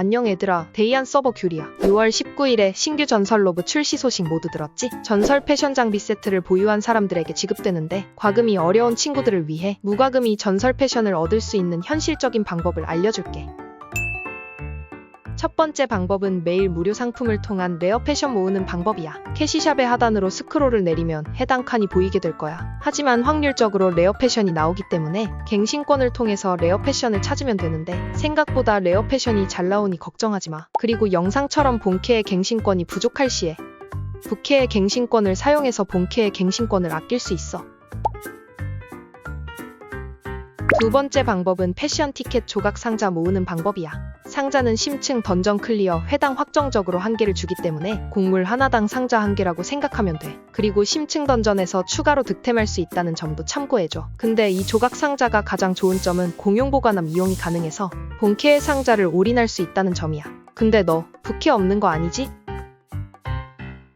안녕 얘들아. 데이안 서버 귤이야. 6월 19일에 신규 전설 로브 출시 소식 모두 들었지? 전설 패션 장비 세트를 보유한 사람들에게 지급되는데 과금이 어려운 친구들을 위해 무과금이 전설 패션을 얻을 수 있는 현실적인 방법을 알려줄게. 첫 번째 방법은 매일 무료 상품을 통한 레어 패션 모으는 방법이야. 캐시샵의 하단으로 스크롤을 내리면 해당 칸이 보이게 될 거야. 하지만 확률적으로 레어 패션이 나오기 때문에 갱신권을 통해서 레어 패션을 찾으면 되는데 생각보다 레어 패션이 잘 나오니 걱정하지 마. 그리고 영상처럼 본캐의 갱신권이 부족할 시에 부캐의 갱신권을 사용해서 본캐의 갱신권을 아낄 수 있어. 두 번째 방법은 패션 티켓 조각 상자 모으는 방법이야. 상자는 심층 던전 클리어 회당 확정적으로 한 개를 주기 때문에 곡물 하나당 상자 한 개라고 생각하면 돼. 그리고 심층 던전에서 추가로 득템할 수 있다는 점도 참고해줘. 근데 이 조각 상자가 가장 좋은 점은 공용 보관함 이용이 가능해서 본캐의 상자를 올인할 수 있다는 점이야. 근데 너 부캐 없는 거 아니지?